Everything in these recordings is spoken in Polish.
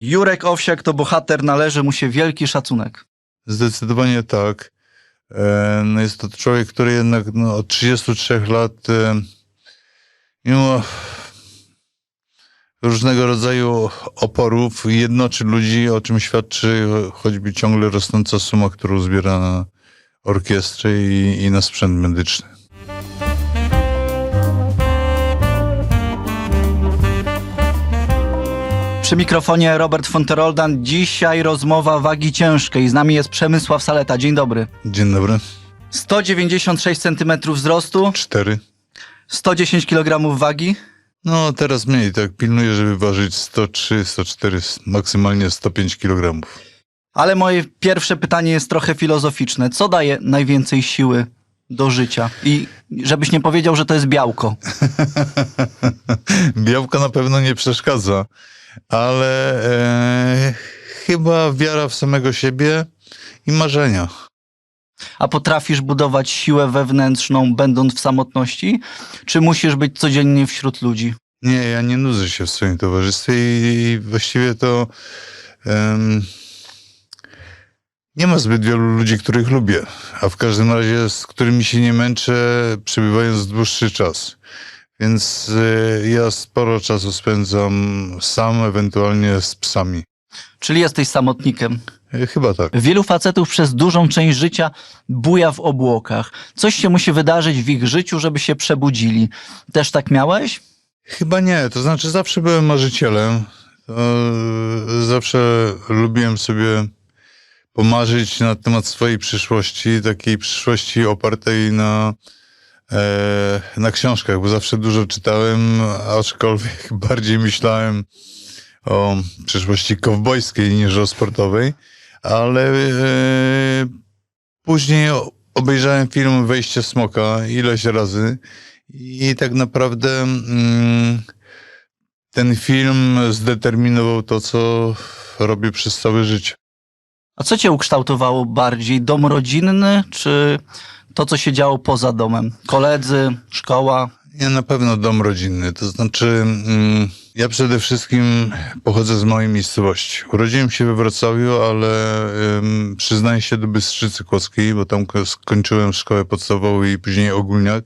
Jurek Owsiak to bohater, należy mu się wielki szacunek. Zdecydowanie tak. E, No jest to człowiek, który jednak no, od 33 lat, e, mimo różnego rodzaju oporów, jednoczy ludzi, o czym świadczy choćby ciągle rosnąca suma, którą zbiera na orkiestrę i, i na sprzęt medyczny. Przy mikrofonie Robert Fonteroldan. Dzisiaj rozmowa wagi ciężkiej. Z nami jest Przemysław Saleta. Dzień dobry. Dzień dobry. 196 cm wzrostu, Cztery. 110 kg wagi. No teraz mniej, tak pilnuję, żeby ważyć 103, 104, maksymalnie 105 kg. Ale moje pierwsze pytanie jest trochę filozoficzne. Co daje najwięcej siły do życia? I żebyś nie powiedział, że to jest białko. Białka na pewno nie przeszkadza, ale e, chyba wiara w samego siebie i marzenia. A potrafisz budować siłę wewnętrzną, będąc w samotności? Czy musisz być codziennie wśród ludzi? Nie, ja nie nudzę się w swoim towarzystwie i właściwie to em, nie ma zbyt wielu ludzi, których lubię, a w każdym razie z którymi się nie męczę, przebywając dłuższy czas. Więc e, ja sporo czasu spędzam sam, ewentualnie z psami. Czyli jesteś samotnikiem? E, Chyba tak. Wielu facetów przez dużą część życia buja w obłokach. Coś się musi wydarzyć w ich życiu, żeby się przebudzili. Też tak miałeś? Chyba nie, to znaczy zawsze byłem marzycielem. To zawsze lubiłem sobie pomarzyć na temat swojej przyszłości, takiej przyszłości opartej na, e, na książkach, bo zawsze dużo czytałem, aczkolwiek bardziej myślałem o przyszłości kowbojskiej niż o sportowej, ale e, później obejrzałem film Wejście Smoka ileś razy i tak naprawdę mm, ten film zdeterminował to, co robię przez całe życie. A co cię ukształtowało bardziej? Dom rodzinny, czy to, co się działo poza domem? Koledzy, szkoła? Ja na pewno dom rodzinny, to znaczy mm, ja przede wszystkim pochodzę z małej miejscowości. Urodziłem się we Wrocławiu, ale ym, przyznaję się do Bystrzycy Kłodzkiej, bo tam ko- skończyłem szkołę podstawową i później ogólniak.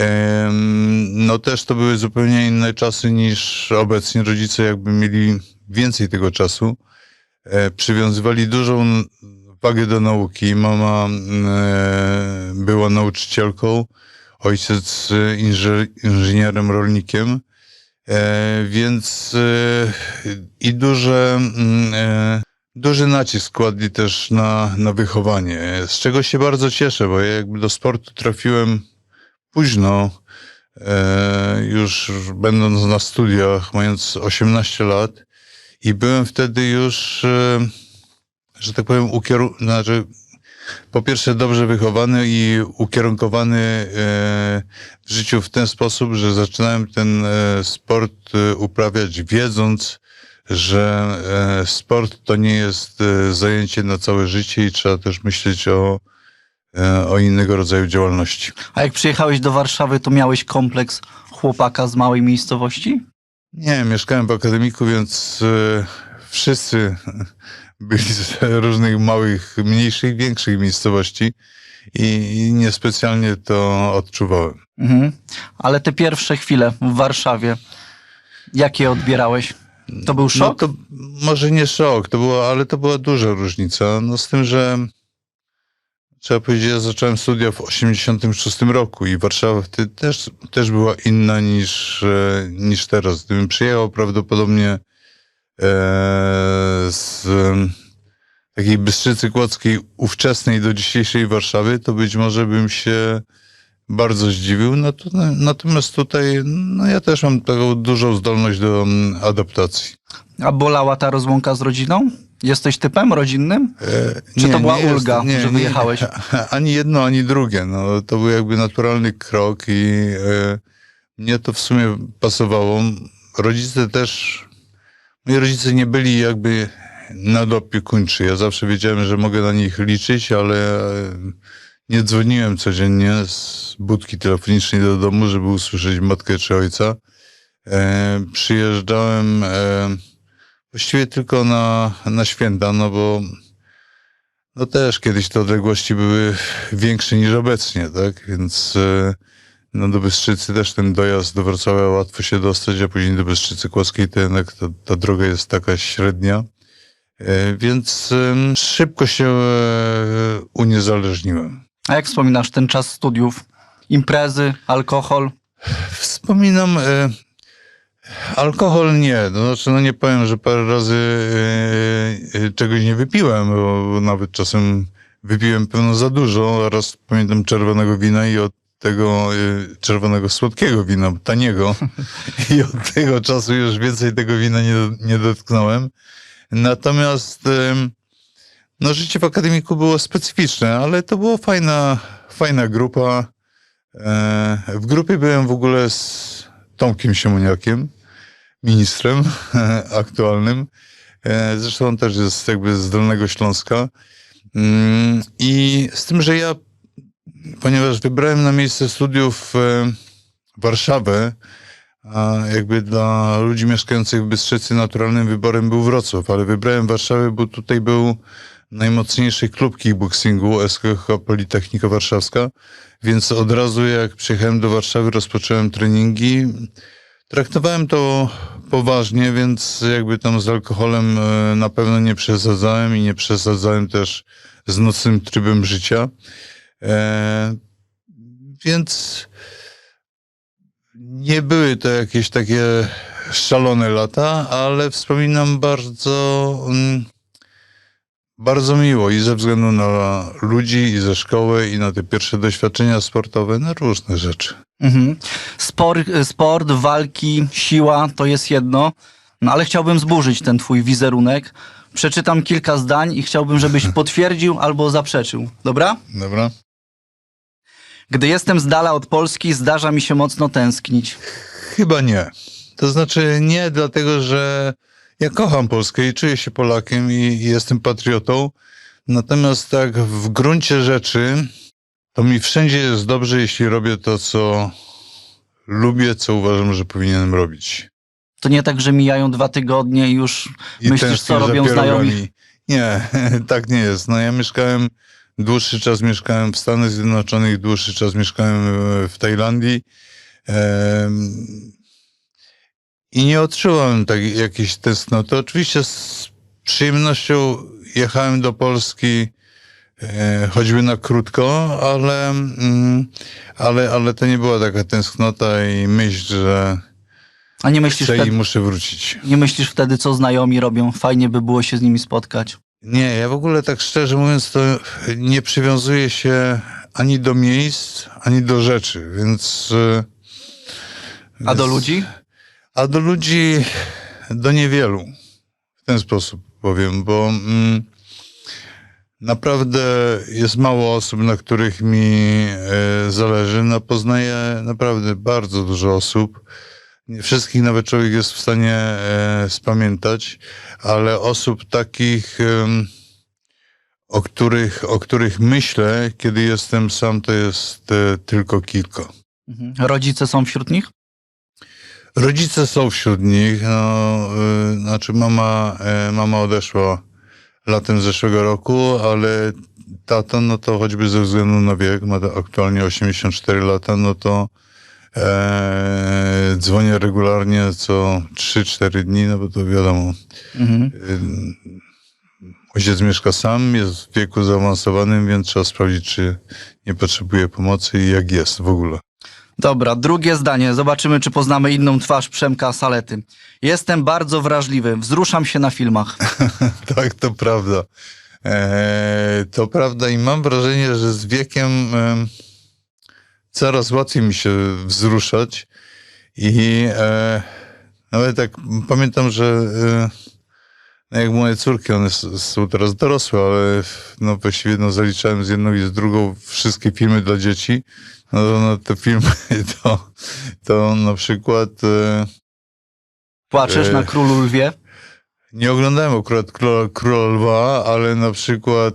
Ym, No też to były zupełnie inne czasy niż obecnie. Rodzice jakby mieli więcej tego czasu. E, Przywiązywali dużą wagę do nauki. Mama e, była nauczycielką, ojciec inży- inżynierem rolnikiem. E, Więc i duże, mm, duży nacisk kładli też na, na wychowanie, z czego się bardzo cieszę, bo ja jakby do sportu trafiłem późno, już będąc na studiach, mając 18 lat i byłem wtedy już, e, że tak powiem, ukierun- znaczy, po pierwsze dobrze wychowany i ukierunkowany e, w życiu w ten sposób, że zaczynałem ten e, sport uprawiać wiedząc, że sport to nie jest zajęcie na całe życie i trzeba też myśleć o, o innego rodzaju działalności. A jak przyjechałeś do Warszawy, to miałeś kompleks chłopaka z małej miejscowości? Nie, mieszkałem w akademiku, więc e, wszyscy byli z różnych małych, mniejszych, większych miejscowości i, i niespecjalnie to odczuwałem. Mhm. Ale te pierwsze chwile w Warszawie, jakie odbierałeś? To był No szok? to może nie szok, to było, ale to była duża różnica. No z tym, że trzeba powiedzieć, ja zacząłem studia w 86 roku i Warszawa wtedy też, też była inna niż, e, niż teraz. Gdybym przyjechał prawdopodobnie e, z takiej Bystrzycy Kłodzkiej ówczesnej do dzisiejszej Warszawy, to być może bym się bardzo zdziwił. No to, natomiast tutaj no ja też mam taką dużą zdolność do adaptacji. A bolała ta rozłąka z rodziną? Jesteś typem rodzinnym? E, Czy to była jest- ulga, że wyjechałeś? Ani jedno, ani drugie. No, to był jakby naturalny krok i e, mnie to w sumie pasowało. Rodzice też, moi rodzice nie byli jakby nadopiekuńczy. Ja zawsze wiedziałem, że mogę na nich liczyć, ale e, nie dzwoniłem codziennie z budki telefonicznej do domu, żeby usłyszeć matkę czy ojca. E, przyjeżdżałem e, właściwie tylko na, na święta, no bo no też kiedyś te odległości były większe niż obecnie, tak? Więc e, no do Bystrzycy też ten dojazd do Wrocławia łatwo się dostać, a później do Bystrzycy Kłodzkiej to jednak ta, ta droga jest taka średnia. E, Więc szybko się e, uniezależniłem. A jak wspominasz ten czas studiów? Imprezy, alkohol? Wspominam, alkohol nie, to znaczy no nie powiem, że parę razy e, czegoś nie wypiłem, bo nawet czasem wypiłem pewno za dużo, raz pamiętam czerwonego wina i od tego e, czerwonego słodkiego wina, taniego i od tego czasu już więcej tego wina nie, nie dotknąłem. Natomiast em, no życie w akademiku było specyficzne, ale to była fajna, fajna grupa. E, W grupie byłem w ogóle z Tomkiem Siemoniakiem, ministrem aktualnym. E, Zresztą on też jest jakby z Dolnego Śląska. Mm, I z tym, że ja, ponieważ wybrałem na miejsce studiów e, Warszawę, a jakby dla ludzi mieszkających w Bystrzycy naturalnym wyborem był Wrocław, ale wybrałem Warszawę, bo tutaj był najmocniejszy klub kickboxingu SKH Politechnika Warszawska, więc od razu jak przyjechałem do Warszawy, rozpocząłem treningi. Traktowałem to poważnie, więc jakby tam z alkoholem e, na pewno nie przesadzałem i nie przesadzałem też z nocnym trybem życia. E, więc nie były to jakieś takie szalone lata, ale wspominam bardzo, mm, bardzo miło i ze względu na ludzi, i ze szkoły, i na te pierwsze doświadczenia sportowe, na różne rzeczy. Mhm. Sport, sport, walki, siła to jest jedno, no ale chciałbym zburzyć ten twój wizerunek. Przeczytam kilka zdań i chciałbym, żebyś potwierdził albo zaprzeczył. Dobra? Dobra? Gdy jestem z dala od Polski, zdarza mi się mocno tęsknić. Chyba nie. To znaczy nie dlatego, że ja kocham Polskę i czuję się Polakiem i, i jestem patriotą. Natomiast tak w gruncie rzeczy to mi wszędzie jest dobrze, jeśli robię to, co lubię, co uważam, że powinienem robić. To nie tak, że mijają dwa tygodnie i już I myślisz, co robią znajomi. Nie, tak nie jest. No ja mieszkałem, dłuższy czas mieszkałem w Stanach Zjednoczonych, dłuższy czas mieszkałem e, w Tajlandii. Em, I nie odczuwałem tak jakiejś tęsknoty. Oczywiście z przyjemnością jechałem do Polski e, choćby na krótko, ale, mm, ale, ale to nie była taka tęsknota i myśl, że A nie myślisz, chcę i wtedy, muszę wrócić. nie myślisz wtedy, co znajomi robią? Fajnie by było się z nimi spotkać. Nie, ja w ogóle tak szczerze mówiąc, to nie przywiązuję się ani do miejsc, ani do rzeczy, więc. e, A do więc- ludzi? A do ludzi, do niewielu. W ten sposób powiem, bo mm, naprawdę jest mało osób, na których mi e, zależy. No, poznaję naprawdę bardzo dużo osób. Nie wszystkich nawet człowiek jest w stanie e, spamiętać, ale osób takich, o, których, o których myślę, kiedy jestem sam, to jest e, tylko kilka. Mhm. Rodzice są wśród nich? Rodzice są wśród nich. No, y, znaczy mama, e, mama odeszła latem zeszłego roku, ale tata, no to choćby ze względu na wiek, ma aktualnie 84 lata, no to e, dzwonię regularnie co 3-4 dni, no bo to wiadomo. Mhm. y, Ojciec mieszka sam, jest w wieku zaawansowanym, więc trzeba sprawdzić, czy nie potrzebuje pomocy i jak jest w ogóle. Dobra, drugie zdanie. Zobaczymy, czy poznamy inną twarz Przemka Salety. Jestem bardzo wrażliwy. Wzruszam się na filmach. Tak, to prawda. E, to prawda i mam wrażenie, że z wiekiem em, coraz łatwiej mi się wzruszać i e, nawet tak pamiętam, że e, no jak moje córki, one są teraz dorosłe, ale no właściwie no, zaliczałem z jedną i z drugą wszystkie filmy dla dzieci. No, to- no te filmy to, to na przykład e, Płaczesz E. na Królu Lwie? Nie oglądałem akurat Króla, Króla Lwa, ale na przykład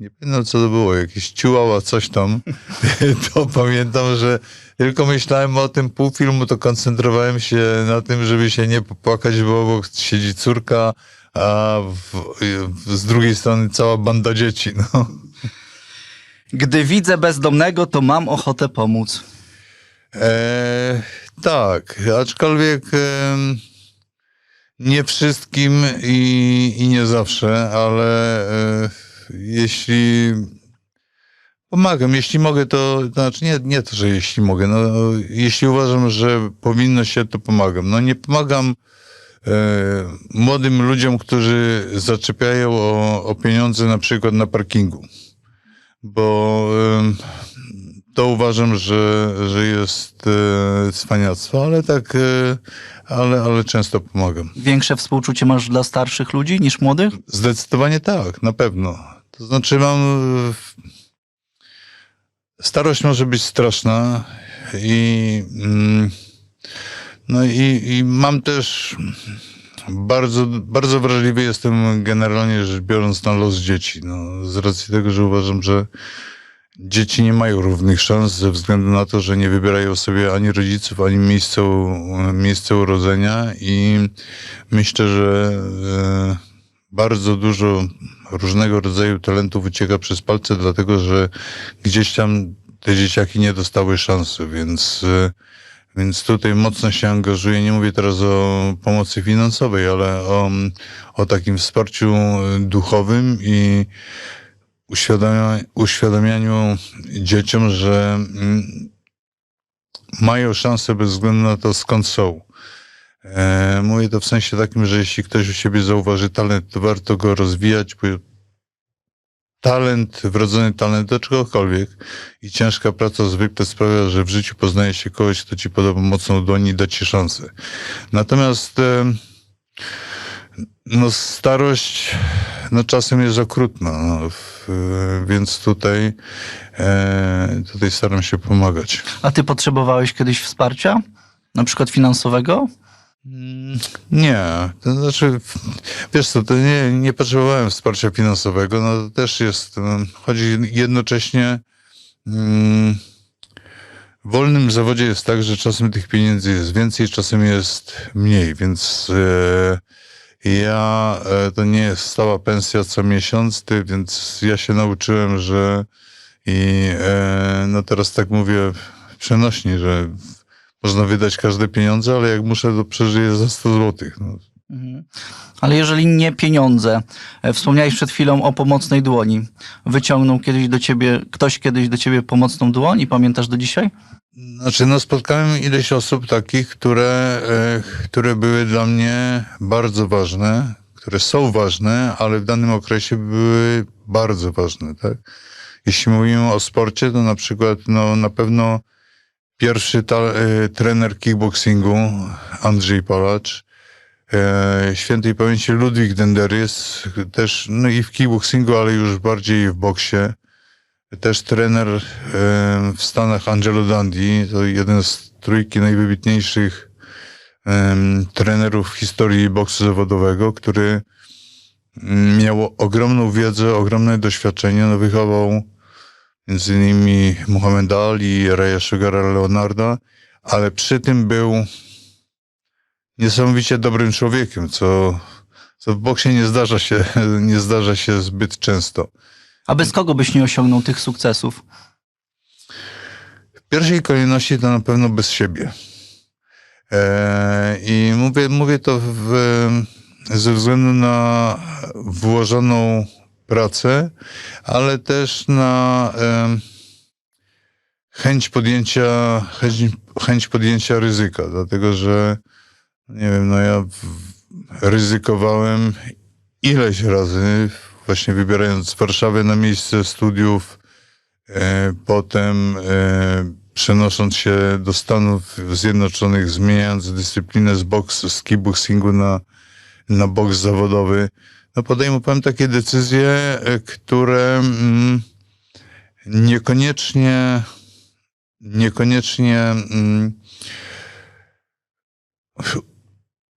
nie pamiętam co to było, jakieś ciułała, coś tam, to pamiętam, że tylko myślałem o tym pół filmu, to koncentrowałem się na tym, żeby się nie popłakać, bo obok siedzi córka, a w, w, z drugiej strony cała banda dzieci, no. Gdy widzę bezdomnego, to mam ochotę pomóc. E, tak, aczkolwiek em, nie wszystkim i, i nie zawsze, ale e, jeśli pomagam, jeśli mogę, to znaczy nie, nie to, że jeśli mogę, no jeśli uważam, że powinno się, to pomagam. No nie pomagam e, młodym ludziom, którzy zaczepiają o, o pieniądze na przykład na parkingu, bo to uważam, że, że jest e, cwaniactwo, ale tak, e, ale, ale często pomagam. Większe współczucie masz dla starszych ludzi niż młodych? Zdecydowanie tak, na pewno. To znaczy mam... e, Starość może być straszna i... mm, No i, i mam też... Bardzo, bardzo wrażliwy jestem generalnie rzecz biorąc na los dzieci. No, z racji tego, że uważam, że dzieci nie mają równych szans ze względu na to, że nie wybierają sobie ani rodziców, ani miejsca, miejsca urodzenia i myślę, że e, bardzo dużo różnego rodzaju talentów ucieka przez palce, dlatego że gdzieś tam te dzieciaki nie dostały szansy, więc, e, więc tutaj mocno się angażuję. Nie mówię teraz o pomocy finansowej, ale o, o takim wsparciu duchowym i uświadamia, uświadamianiu dzieciom, że mm, mają szansę bez względu na to, skąd są. E, mówię to w sensie takim, że jeśli ktoś u siebie zauważy talent, to warto go rozwijać, talent, wrodzony talent do czegokolwiek i ciężka praca zwykle sprawia, że w życiu poznaje się kogoś, kto ci poda mocną dłoń i da ci szansę. Natomiast no starość no czasem jest okrutna, no, w, więc tutaj, e, tutaj staram się pomagać. A ty potrzebowałeś kiedyś wsparcia? Na przykład finansowego? Mm, Nie, to znaczy, wiesz co, to nie, nie potrzebowałem wsparcia finansowego, no to też jest, no, chodzi jednocześnie, mm, w wolnym zawodzie jest tak, że czasem tych pieniędzy jest więcej, czasem jest mniej, więc e, ja, e, to nie jest stała pensja co miesiąc, ty, więc ja się nauczyłem, że i e, no teraz tak mówię przenośnie, że można wydać każde pieniądze, ale jak muszę, to przeżyję za 100 złotych. No. Mhm. Ale jeżeli nie pieniądze, e, wspomniałeś przed chwilą o pomocnej dłoni. Wyciągnął kiedyś do ciebie, ktoś kiedyś do ciebie pomocną dłoń i pamiętasz do dzisiaj? Znaczy, no spotkałem ileś osób takich, które, e, które były dla mnie bardzo ważne, które są ważne, ale w danym okresie były bardzo ważne, tak? Jeśli mówimy o sporcie, to na przykład, no na pewno pierwszy ta, e, trener kickboxingu, Andrzej Palacz, e, świętej pamięci Ludwik Denderys, też, no i w kickboxingu, ale już bardziej w boksie. Też trener e, w Stanach Angelo Dundee, to jeden z trójki najwybitniejszych em, trenerów w historii boksu zawodowego, który mm, miał ogromną wiedzę, ogromne doświadczenie, no wychował między innymi Muhammad Ali, Raya Sugara Leonarda, ale przy tym był niesamowicie dobrym człowiekiem, co, co w boksie nie zdarza się, nie zdarza się zbyt często. A bez kogo byś nie osiągnął tych sukcesów? W pierwszej kolejności to na pewno bez siebie. E, I mówię, mówię to w, ze względu na włożoną pracę, ale też na chęć podjęcia, chęć, chęć podjęcia ryzyka, dlatego że nie wiem, no ja ryzykowałem ileś razy, właśnie wybierając Warszawę na miejsce studiów, E, Potem e, przenosząc się do Stanów Zjednoczonych, zmieniając dyscyplinę z, boks, z kickboxingu na, na boks zawodowy, no podejmowałem takie decyzje, e, które mm, niekoniecznie niekoniecznie mm,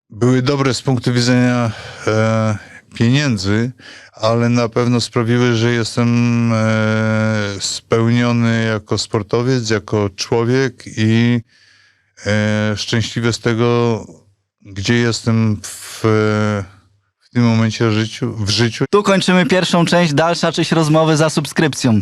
były dobre z punktu widzenia e, pieniędzy, ale na pewno sprawiły, że jestem e, spełniony jako sportowiec, jako człowiek i szczęśliwy z tego, gdzie jestem w tym momencie życiu, w życiu. Tu kończymy pierwszą część, dalsza część rozmowy za subskrypcją.